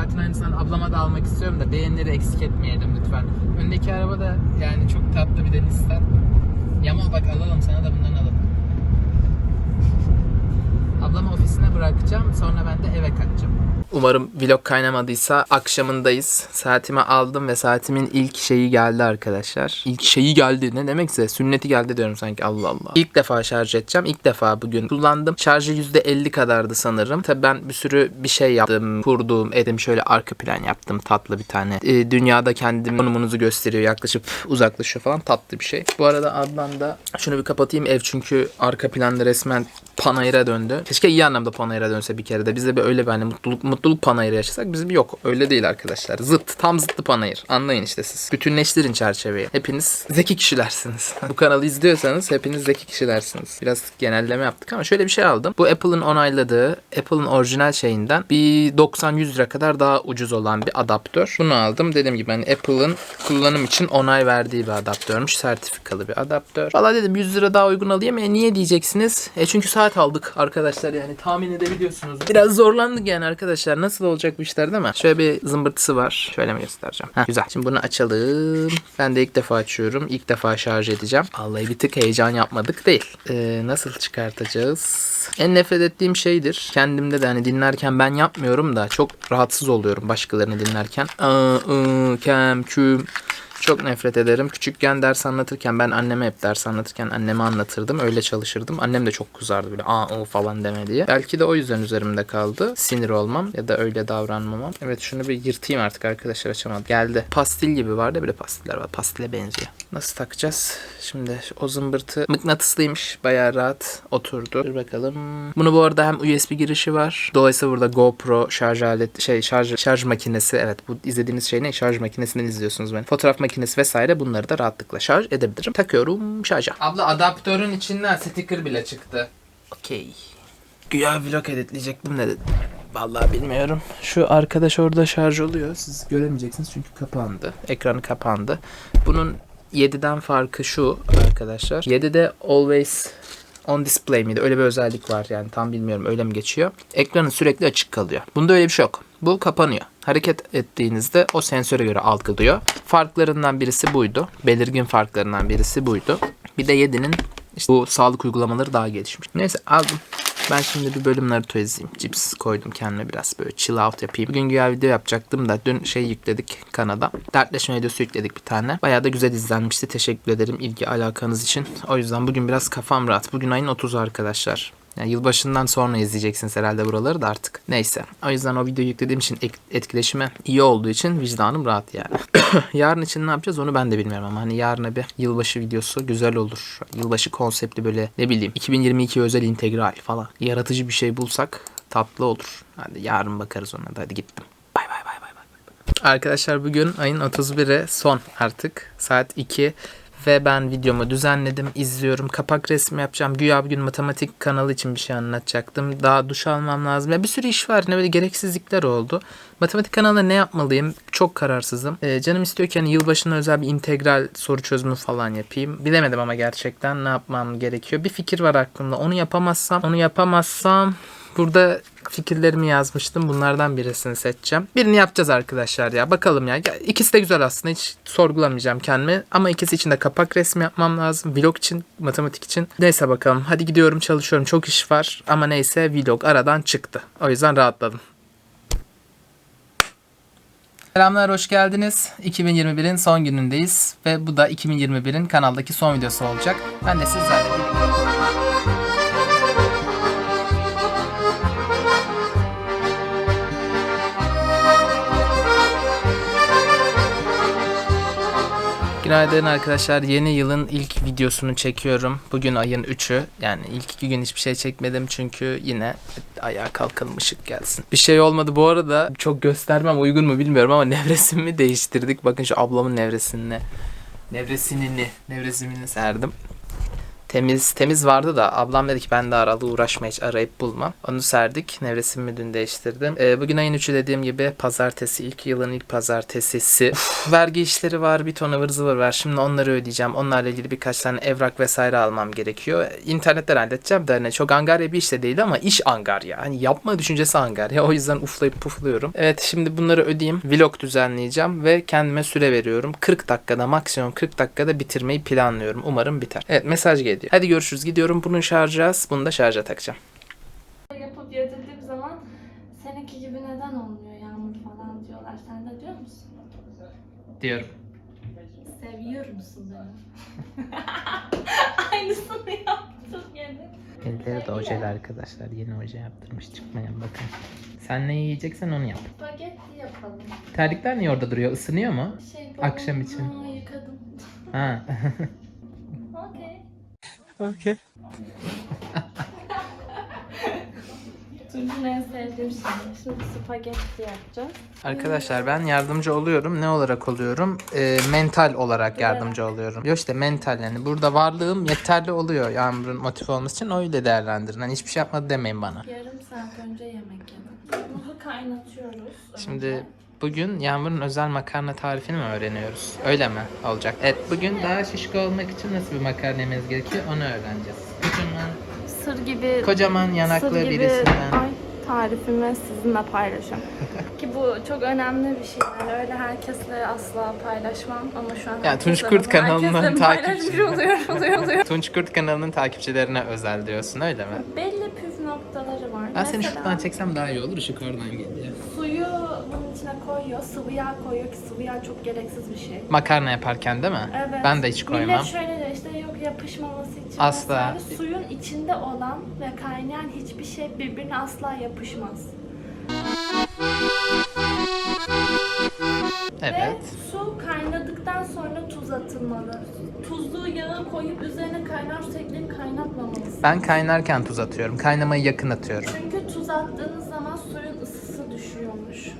saatin aynısından ablama da almak istiyorum da beğenileri eksik etmeyelim lütfen. Öndeki araba da yani çok tatlı bir de Nissan. Yama bak alalım sana da bundan alalım. Ablamı ofisine bırakacağım sonra ben de eve kaçacağım. Umarım vlog kaynamadıysa akşamındayız. Saatimi aldım ve saatimin ilk şeyi geldi arkadaşlar. İlk şeyi geldi ne demekse sünneti geldi diyorum sanki Allah Allah. İlk defa şarj edeceğim. İlk defa bugün kullandım. Şarjı %50 kadardı sanırım. Tabi ben bir sürü bir şey yaptım. Kurdum, edim şöyle arka plan yaptım tatlı bir tane. Ee, dünyada kendim konumunuzu gösteriyor. Yaklaşıp uzaklaşıyor falan tatlı bir şey. Bu arada ablam da şunu bir kapatayım ev çünkü arka planda resmen panayıra döndü. Keşke iyi anlamda panayıra dönse bir kere de. Biz de bir öyle bir hani mutluluk mutluluk panayırı yaşasak bizim yok. Öyle değil arkadaşlar. Zıt. Tam zıttı panayır. Anlayın işte siz. Bütünleştirin çerçeveyi. Hepiniz zeki kişilersiniz. Bu kanalı izliyorsanız hepiniz zeki kişilersiniz. Biraz genelleme yaptık ama şöyle bir şey aldım. Bu Apple'ın onayladığı Apple'ın orijinal şeyinden bir 90-100 lira kadar daha ucuz olan bir adaptör. Bunu aldım. Dediğim gibi hani Apple'ın kullanım için onay verdiği bir adaptörmüş. Sertifikalı bir adaptör. Valla dedim 100 lira daha uygun alayım. E niye diyeceksiniz? E çünkü saat aldık arkadaşlar yani tahmin edebiliyorsunuz. Biraz zorlandık yani arkadaşlar. Nasıl olacak bu işler değil mi? Şöyle bir zımbırtısı var. Şöyle mi göstereceğim? Heh, güzel. Şimdi bunu açalım. Ben de ilk defa açıyorum. İlk defa şarj edeceğim. Vallahi bir tık heyecan yapmadık değil. Ee, nasıl çıkartacağız? En nefret ettiğim şeydir. Kendimde de hani dinlerken ben yapmıyorum da çok rahatsız oluyorum başkalarını dinlerken. Aa, ı, kem, küm. Çok nefret ederim. Küçükken ders anlatırken ben anneme hep ders anlatırken anneme anlatırdım. Öyle çalışırdım. Annem de çok kızardı böyle aa o falan deme diye. Belki de o yüzden üzerimde kaldı. Sinir olmam ya da öyle davranmamam. Evet şunu bir yırtayım artık arkadaşlar açamadım. Geldi. Pastil gibi vardı bir de pastiller var. Pastile benziyor. Nasıl takacağız? Şimdi o zımbırtı mıknatıslıymış. Bayağı rahat oturdu. Dur bakalım. Bunu bu arada hem USB girişi var. Dolayısıyla burada GoPro şarj aleti şey şarj şarj makinesi. Evet bu izlediğiniz şey ne? Şarj makinesinden izliyorsunuz beni. Fotoğraf makinesi vesaire bunları da rahatlıkla şarj edebilirim. Takıyorum şarja. Abla adaptörün içinden sticker bile çıktı. Okey. Güya vlog editleyecektim de Vallahi bilmiyorum. Şu arkadaş orada şarj oluyor. Siz göremeyeceksiniz çünkü kapandı. Ekranı kapandı. Bunun 7'den farkı şu arkadaşlar. 7'de always on display miydi? Öyle bir özellik var yani tam bilmiyorum öyle mi geçiyor. Ekranın sürekli açık kalıyor. Bunda öyle bir şey yok. Bu kapanıyor. Hareket ettiğinizde o sensöre göre algılıyor. Farklarından birisi buydu. Belirgin farklarından birisi buydu. Bir de 7'nin işte bu sağlık uygulamaları daha gelişmiş. Neyse aldım. Ben şimdi bir bölüm Naruto izleyeyim. Cips koydum kendime biraz böyle chill out yapayım. Bugün güya video yapacaktım da dün şey yükledik kanada. Dertleşme videosu yükledik bir tane. Bayağı da güzel izlenmişti. Teşekkür ederim ilgi alakanız için. O yüzden bugün biraz kafam rahat. Bugün ayın 30'u arkadaşlar. Yani yılbaşından sonra izleyeceksiniz herhalde buraları da artık. Neyse. O yüzden o videoyu yüklediğim için etkileşime iyi olduğu için vicdanım rahat yani. Yarın için ne yapacağız onu ben de bilmiyorum ama hani yarına bir yılbaşı videosu güzel olur. Yılbaşı konseptli böyle ne bileyim 2022 özel integral falan. Yaratıcı bir şey bulsak tatlı olur. Hadi yarın bakarız ona da hadi gittim. Bay bay bay bay bay. Arkadaşlar bugün ayın 31'e son artık. Saat 2 ve ben videomu düzenledim, izliyorum. Kapak resmi yapacağım. Güya bugün matematik kanalı için bir şey anlatacaktım. Daha duş almam lazım. Ya bir sürü iş var. Ne böyle gereksizlikler oldu. Matematik kanalında ne yapmalıyım? Çok kararsızım. Ee, canım istiyor ki hani yılbaşına özel bir integral soru çözümü falan yapayım. Bilemedim ama gerçekten ne yapmam gerekiyor. Bir fikir var aklımda. Onu yapamazsam, onu yapamazsam Burada fikirlerimi yazmıştım. Bunlardan birisini seçeceğim. Birini yapacağız arkadaşlar ya. Bakalım ya. İkisi de güzel aslında. Hiç sorgulamayacağım kendimi. Ama ikisi için de kapak resmi yapmam lazım. Vlog için, matematik için. Neyse bakalım. Hadi gidiyorum çalışıyorum. Çok iş var. Ama neyse vlog aradan çıktı. O yüzden rahatladım. Selamlar, hoş geldiniz. 2021'in son günündeyiz ve bu da 2021'in kanaldaki son videosu olacak. Ben de sizlerle birlikte Günaydın arkadaşlar. Yeni yılın ilk videosunu çekiyorum. Bugün ayın 3'ü. Yani ilk iki gün hiçbir şey çekmedim çünkü yine ayağa kalkalım ışık gelsin. Bir şey olmadı bu arada. Çok göstermem uygun mu bilmiyorum ama nevresimi değiştirdik. Bakın şu ablamın nevresinine. Nevresinini, nevresimini serdim. Temiz temiz vardı da ablam dedi ki ben de aralı uğraşma hiç arayıp bulmam. Onu serdik. Nevresimimi dün değiştirdim. Ee, bugün ayın 3'ü dediğim gibi pazartesi. ilk yılın ilk pazartesisi. Uf, vergi işleri var. Bir ton ıvır zıvır var. Şimdi onları ödeyeceğim. Onlarla ilgili birkaç tane evrak vesaire almam gerekiyor. İnternetten halledeceğim de hani çok angarya bir iş de değil ama iş angarya. Hani yapma düşüncesi angarya. O yüzden uflayıp pufluyorum. Evet şimdi bunları ödeyeyim. Vlog düzenleyeceğim ve kendime süre veriyorum. 40 dakikada maksimum 40 dakikada bitirmeyi planlıyorum. Umarım biter. Evet mesaj geliyor. Hadi görüşürüz. Gidiyorum bunu şarja az. Bunu da şarja takacağım. yapıp yedirdiğim zaman seninki gibi neden olmuyor yağmur falan diyorlar. Sen de diyor musun? Diyorum. Seviyor musun beni? Aynısını yaptın gene. Elleri de ojeli arkadaşlar. Yeni oje yaptırmış. Çıkmayan bakın. Sen ne yiyeceksen onu yap. Spagetti yapalım. Terlikler niye orada duruyor? Isınıyor mu? Şey, Akşam için. yıkadım. Ha. Okey. Okey. Tunç'un en sevdiğim şey. Şimdi spagetti yapacağız. Arkadaşlar ben yardımcı oluyorum. Ne olarak oluyorum? Ee, mental olarak yardımcı oluyorum. Yok işte mental yani. Burada varlığım yeterli oluyor Yağmur'un motive olması için. Öyle değerlendirin. Hani hiçbir şey yapmadı demeyin bana. Yarım saat önce yemek yedim. Bunu kaynatıyoruz. Şimdi önce. Bugün Yağmur'un özel makarna tarifini mi öğreniyoruz? Öyle mi olacak? Evet bugün daha şişko olmak için nasıl bir makarna yemeniz gerekiyor onu öğreneceğiz. Kocaman, sır gibi kocaman yanaklı sır gibi birisinden. ay tarifimi sizinle paylaşacağım. Ki bu çok önemli bir şey. Yani öyle herkesle asla paylaşmam ama şu an Ya Tunç herkesle Kurt bunu kanalının herkesle oluyor, oluyor, oluyor. Tunç Kurt kanalının takipçilerine özel diyorsun öyle mi? Belli püf noktaları var. Ben seni Mesela şuradan çeksem daha iyi olur. Işık oradan geliyor. İçine koyuyor, sıvı yağ koyuyor ki sıvı yağ çok gereksiz bir şey. Makarna yaparken değil mi? Evet. Ben de hiç koymam. Millet şöyle de işte yok yapışmaması için Asla. vesaire. Suyun içinde olan ve kaynayan hiçbir şey birbirine asla yapışmaz. Evet. Ve su kaynadıktan sonra tuz atılmalı. Tuzlu yağı koyup üzerine kaynar su ekleyip kaynatmamalısın. Ben kaynarken tuz atıyorum. Kaynamayı yakın atıyorum. Çünkü tuz attığınız zaman suyun ısısı düşüyormuş.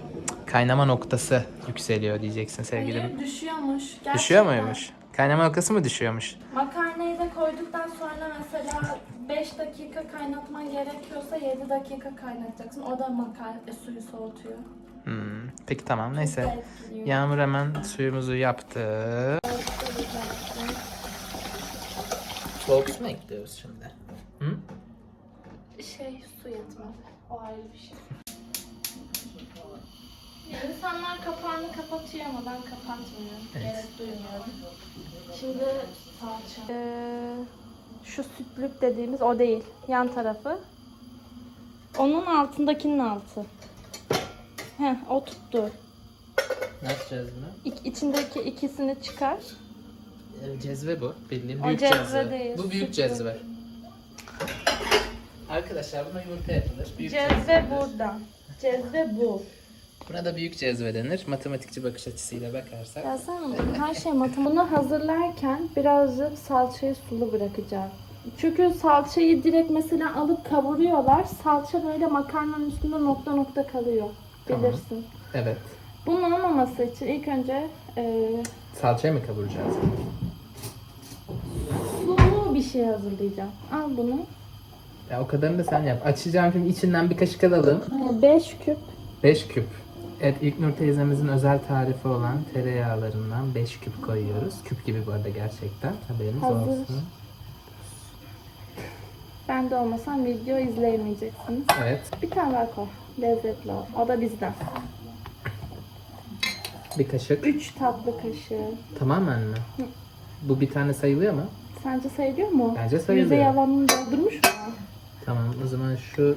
Kaynama noktası yükseliyor diyeceksin sevgilim. Hayır düşüyormuş. Gerçekten. Düşüyor muymuş? Kaynama noktası mı düşüyormuş? Makarnayı da koyduktan sonra mesela 5 dakika kaynatman gerekiyorsa 7 dakika kaynatacaksın. O da makarna e, suyu soğutuyor. Hmm. Peki tamam neyse. Yağmur hemen suyumuzu yaptı. Soğuk su mu ekliyoruz şimdi? Hı? Şey su yetmez. O ayrı bir şey. İnsanlar kapağını kapatıyor ama ben kapatmıyorum. Evet. Gerek duymuyorum. Şimdi salça. Ee, şu sütlük dediğimiz o değil. Yan tarafı. Onun altındakinin altı. Heh, o tuttu. Ne yapacağız bunu? İk, içindeki ikisini çıkar. Ee, Cezve bu. Bildiğin O büyük cezve cezve. değil, Bu büyük sütlü. cezve. Arkadaşlar buna yumurta yapılır. Büyük Cezve denir. burada. Cezve bu. Buna da büyük cezve denir. Matematikçi bakış açısıyla bakarsak. Ya sen her şey matematik. Bunu hazırlarken birazcık salçayı sulu bırakacağım. Çünkü salçayı direkt mesela alıp kavuruyorlar. Salça böyle makarnanın üstünde nokta nokta kalıyor. Tamam. Bilirsin. Evet. Bunun olmaması için ilk önce e, Salçayı mı kavuracağız? sulu bir şey hazırlayacağım. Al bunu. Ya o kadarını da sen yap. Açacağım şimdi içinden bir kaşık alalım. 5 küp 5 küp. Evet İlknur teyzemizin özel tarifi olan tereyağlarından 5 küp koyuyoruz. Küp gibi bu arada gerçekten. Haberiniz Hazır. olsun. Ben de olmasam video izleyemeyeceksiniz. Evet. Bir tane daha koy. Lezzetli ol. O da bizden. Bir kaşık. 3 tatlı kaşığı. Tamamen mi? Bu bir tane sayılıyor mu? Sence sayılıyor mu? Bence sayılıyor. Yüzey alanını doldurmuş mu? Tamam o zaman şu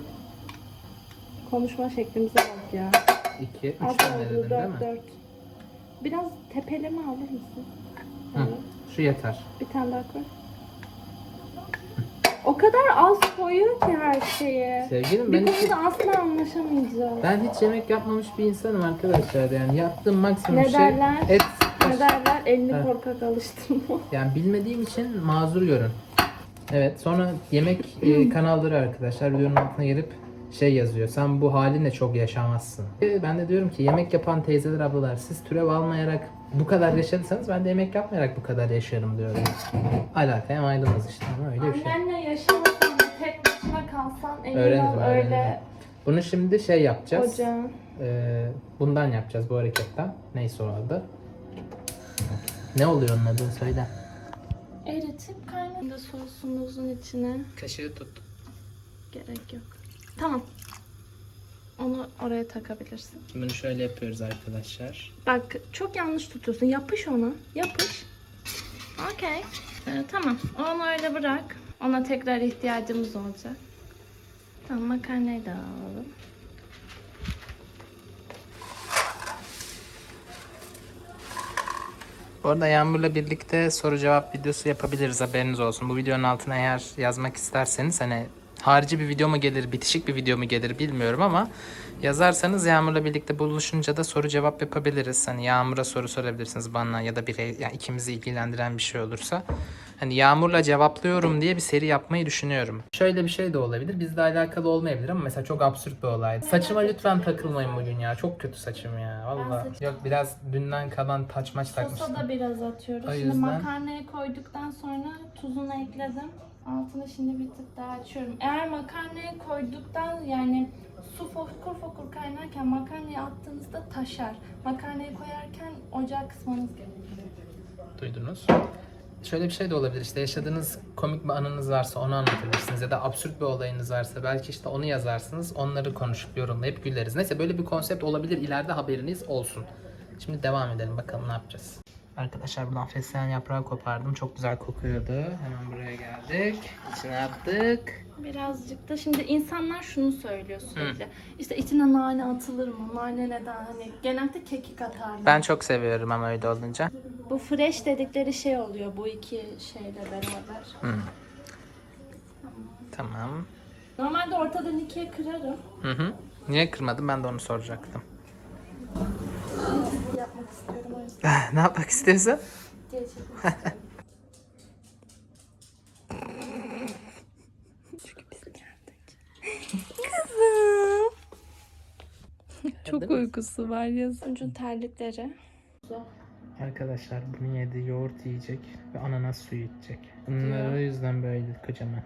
Konuşma şeklimize bak ya. 2, 3 Az tane oldu dedin değil 4 mi? 4. Biraz tepeleme alır mısın? Hı. Şu yeter. Bir tane daha koy. O kadar az koyuyor ki her şeyi. Sevgilim Bir ben hiç, konuda asla anlaşamayacağız. ben hiç yemek yapmamış bir insanım arkadaşlar. Yani yaptığım maksimum Ne şey derler? et. Ne derler? Elini Ha. korkak alıştırma. Yani bilmediğim için mazur görün. Evet sonra yemek e, kanalları arkadaşlar videonun altına gelip şey yazıyor. Sen bu halinle çok yaşamazsın. E, Ben de diyorum ki yemek yapan teyzeler ablalar siz türev almayarak bu kadar yaşadıysanız ben de yemek yapmayarak bu kadar yaşarım diyorum. Alakaya maydanoz işte ama öyle bir şey. Annenle yaşamasan da tek başına kalsan emin Öğrenirim, ol öyle Bunu şimdi şey yapacağız. ocağın. Ee, bundan yapacağız bu hareketten. Neyse o adı. Ne oluyor onun adını söyle. Eritip kaynatın sosunuzun içine. Kaşığı tut. Gerek yok. Tamam. Onu oraya takabilirsin. Bunu şöyle yapıyoruz arkadaşlar. Bak çok yanlış tutuyorsun. Yapış ona. Yapış. Okey. Ee, tamam. Onu öyle bırak. Ona tekrar ihtiyacımız olacak. Tamam makarnayı da alalım. Bu arada Yağmur'la birlikte soru cevap videosu yapabiliriz haberiniz olsun. Bu videonun altına eğer yazmak isterseniz hani harici bir video mu gelir, bitişik bir video mu gelir bilmiyorum ama yazarsanız Yağmur'la birlikte buluşunca da soru cevap yapabiliriz. Hani Yağmur'a soru sorabilirsiniz bana ya da birey, yani ikimizi ilgilendiren bir şey olursa. Hani Yağmur'la cevaplıyorum diye bir seri yapmayı düşünüyorum. Şöyle bir şey de olabilir. Bizle alakalı olmayabilir ama mesela çok absürt bir olay. Saçıma lütfen takılmayın bugün ya. Çok kötü saçım ya. Vallahi. saç- Yok biraz dünden kalan taç maç takmıştım. Sosa da biraz atıyoruz. O Şimdi yüzden- makarnayı koyduktan sonra tuzunu ekledim. Altını şimdi bir tık daha açıyorum. Eğer makarnayı koyduktan yani su fokur fokur kaynarken makarnayı attığınızda taşar. Makarnayı koyarken ocağa kısmanız gerekiyor. duydunuz. Şöyle bir şey de olabilir işte yaşadığınız komik bir anınız varsa onu anlatabilirsiniz ya da absürt bir olayınız varsa belki işte onu yazarsınız onları konuşup yorumlayıp güleriz. Neyse böyle bir konsept olabilir ileride haberiniz olsun. Şimdi devam edelim bakalım ne yapacağız. Arkadaşlar buradan fesleğen yaprağı kopardım çok güzel kokuyordu. Hemen buraya geldik. İçine attık. Birazcık da şimdi insanlar şunu söylüyor sürekli. İşte içine nane atılır mı? Nane neden? Hani genelde kekik atarlar. Ben çok seviyorum ama öyle olunca. Bu fresh dedikleri şey oluyor bu iki şeyle beraber. Tamam. Normalde ortadan ikiye kırarım. Hı hı. Niye kırmadın ben de onu soracaktım. Yapmak istiyorum o yüzden. Ne yapmak istiyorsun? Kızım. Çok uykusu var yazıncın terlikleri. Arkadaşlar bunu yedi, yoğurt yiyecek ve ananas suyu içecek. Bunlar o yüzden böyle kocaman.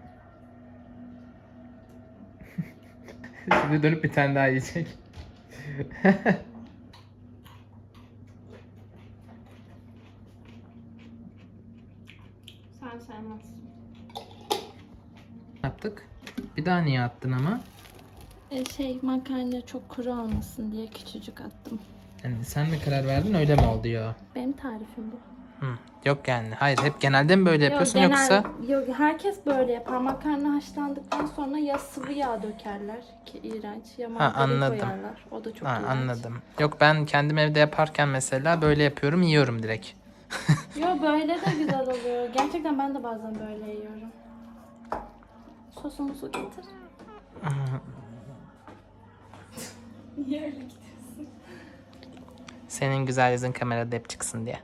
Şimdi dönüp bir tane daha yiyecek. Yaptık. Bir daha niye attın ama? E şey makarna çok kuru olmasın diye küçücük attım. Yani sen mi karar verdin öyle mi oldu ya? Benim tarifim bu. Hı. Yok yani. Hayır hep genelde mi böyle yapıyorsun genel- yoksa? Yok herkes böyle yapar. Makarna haşlandıktan sonra ya sıvı yağ dökerler ki iğrenç ya margarin anladım. koyarlar. O da çok Ha, iğrenç. anladım. Yok ben kendim evde yaparken mesela böyle yapıyorum yiyorum direkt. Yo böyle de güzel oluyor. Gerçekten ben de bazen böyle yiyorum. Sosumuzu getir. Niye öyle gidiyorsun? Senin güzel yüzün kamerada hep çıksın diye.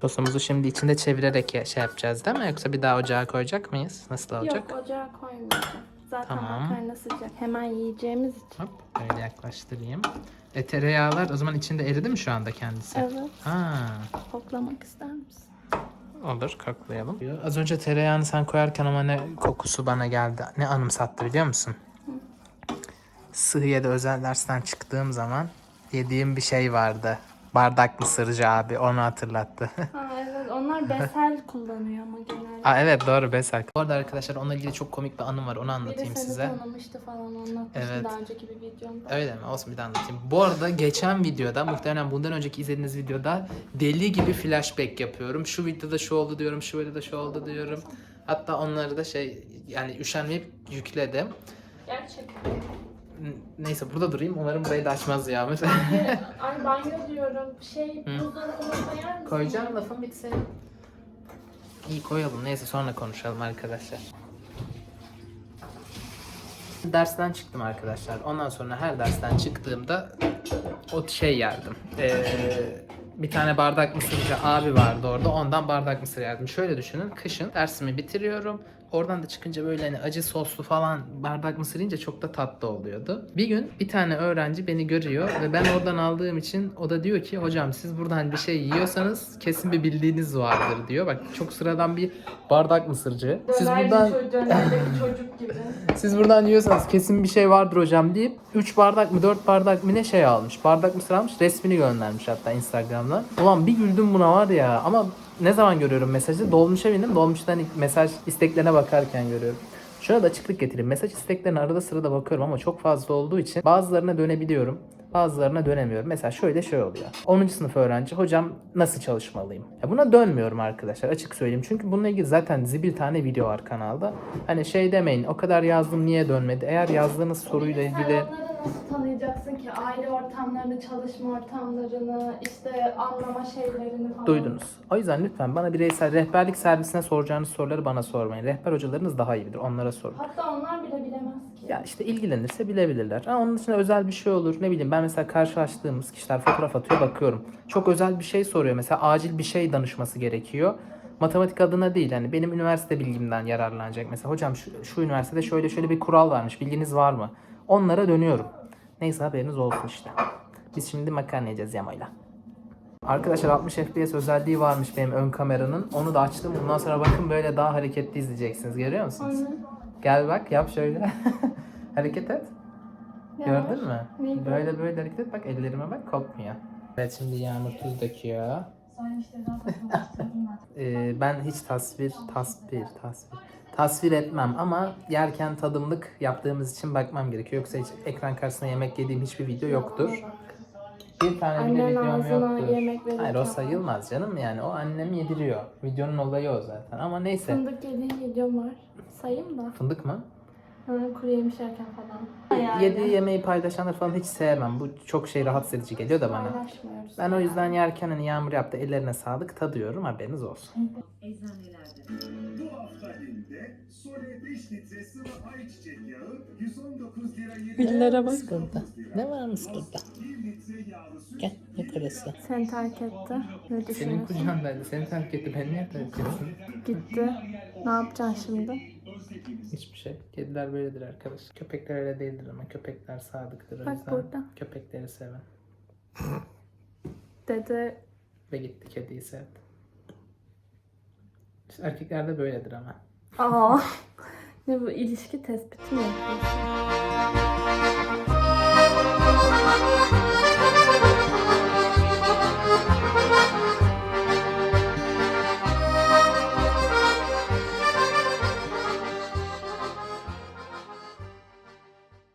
Sosumuzu şimdi içinde çevirerek ya- şey yapacağız değil mi? Yoksa bir daha ocağa koyacak mıyız? Nasıl olacak? Yok ocağa koymayacağım. Zaten Tamam. makarna sıcak. Hemen yiyeceğimiz için. Hop böyle yaklaştırayım. E tereyağlar o zaman içinde eridi mi şu anda kendisi? Evet. Ha, Koklamak ister misin? Olur koklayalım. Az önce tereyağını sen koyarken ama ne kokusu bana geldi. Ne anımsattı biliyor musun? Sıhhiye'de özel dersten çıktığım zaman yediğim bir şey vardı. Bardak mısırcı abi onu hatırlattı. Onlar besel kullanıyor ama genelde. Aa, evet doğru Besel. Bu arada arkadaşlar onunla ilgili çok komik bir anım var onu Biri anlatayım seni size. tanımıştı falan anlatmıştım Evet. daha önceki bir videomda. Öyle mi? Olsun bir daha anlatayım. Bu arada geçen videoda muhtemelen bundan önceki izlediğiniz videoda deli gibi flashback yapıyorum. Şu videoda şu oldu diyorum, şu videoda şu oldu diyorum. Hatta onları da şey yani üşenmeyip yükledim. Gerçekten. Neyse burada durayım. Umarım burayı da açmaz ya. Mesela Ay banyo diyorum. Şey buzdolabına koyar mısın? koyacağım lafın bitsin. İyi koyalım. Neyse sonra konuşalım arkadaşlar. Dersten çıktım arkadaşlar. Ondan sonra her dersten çıktığımda o şey yerdim. Ee, bir tane bardak mısırcı abi vardı orada. Ondan bardak mısır yerdim. Şöyle düşünün. Kışın dersimi bitiriyorum. Oradan da çıkınca böyle hani acı soslu falan bardak mısır yiyince çok da tatlı oluyordu. Bir gün bir tane öğrenci beni görüyor ve ben oradan aldığım için o da diyor ki hocam siz buradan bir şey yiyorsanız kesin bir bildiğiniz vardır diyor. Bak çok sıradan bir bardak mısırcı. Siz buradan çocuk gibi. siz buradan yiyorsanız kesin bir şey vardır hocam deyip 3 bardak mı 4 bardak mı ne şey almış. Bardak mısır almış resmini göndermiş hatta Instagram'dan. Ulan bir güldüm buna var ya ama ne zaman görüyorum mesajı? Dolmuşa bindim. Dolmuştan mesaj isteklerine bakarken görüyorum. Şuna da açıklık getireyim. Mesaj isteklerine arada sırada bakıyorum ama çok fazla olduğu için bazılarına dönebiliyorum. Bazılarına dönemiyorum. Mesela şöyle şey oluyor. 10. sınıf öğrenci hocam nasıl çalışmalıyım? Ya buna dönmüyorum arkadaşlar açık söyleyeyim. Çünkü bununla ilgili zaten zibil tane video var kanalda. Hani şey demeyin o kadar yazdım niye dönmedi? Eğer yazdığınız soruyla ilgili nasıl tanıyacaksın ki? Aile ortamlarını, çalışma ortamlarını, işte anlama şeylerini falan. duydunuz. O yüzden lütfen bana bireysel rehberlik servisine soracağınız soruları bana sormayın. Rehber hocalarınız daha iyi bilir. Onlara sorun. Hatta onlar bile bilemez ki. Ya işte ilgilenirse bilebilirler. Ha, onun dışında özel bir şey olur. Ne bileyim ben mesela karşılaştığımız kişiler fotoğraf atıyor bakıyorum. Çok özel bir şey soruyor. Mesela acil bir şey danışması gerekiyor. Matematik adına değil hani benim üniversite bilgimden yararlanacak. Mesela hocam şu, şu üniversitede şöyle şöyle bir kural varmış. Bilginiz var mı? Onlara dönüyorum. Neyse haberiniz olsun işte. Biz şimdi makarna yiyeceğiz Yamayla. Arkadaşlar 60 FPS özelliği varmış benim ön kameranın. Onu da açtım. Bundan sonra bakın böyle daha hareketli izleyeceksiniz. Görüyor musunuz? Aynen. Gel bak yap şöyle. hareket et. Yavaş. Gördün mü? Neyi Böyle böyle hareket et bak ellerime bak kopmuyor. Evet şimdi Yağmur tuz döküyor. Ee, ben hiç tasvir, tasvir, tasvir, tasvir etmem ama yerken tadımlık yaptığımız için bakmam gerekiyor. Yoksa hiç ekran karşısında yemek yediğim hiçbir video yoktur. Bir tane bile videom yoktur. yemek verirken. Hayır o sayılmaz canım yani o annem yediriyor. Videonun olayı o zaten ama neyse. Fındık yediğim videom var. Sayayım da. Fındık mı? Ha, kuru yemiş yerken falan. Yani. Yediği yemeği paylaşanları falan hiç sevmem. Bu çok şey rahatsız edici geliyor da bana. Paylaşmıyoruz. Ben o yüzden yerken hani yağmur yaptı ellerine sağlık tadıyorum haberiniz olsun. Bu hafta Hind'de Sole 5 litre sıvı ayçiçek yağı 119 lira yerine Billere bak 119 burada. lira. Ne varmış burada? 1 litre yağlı süt Gel yukarısı. Seni terk etti. Ne Senin düşünüyorsun? kucağındaydı. Seni terk etti. Ben niye terk etsin? Gitti. Ne yapacaksın şimdi? izlediğiniz? Hiçbir şey. Kediler böyledir arkadaş. Köpekler öyle değildir ama köpekler sadıktır. O Bak burada. köpekleri seven. Dede Ve gitti kediyi sevdi. İşte erkekler de böyledir ama. Aa. ne bu ilişki tespiti mi?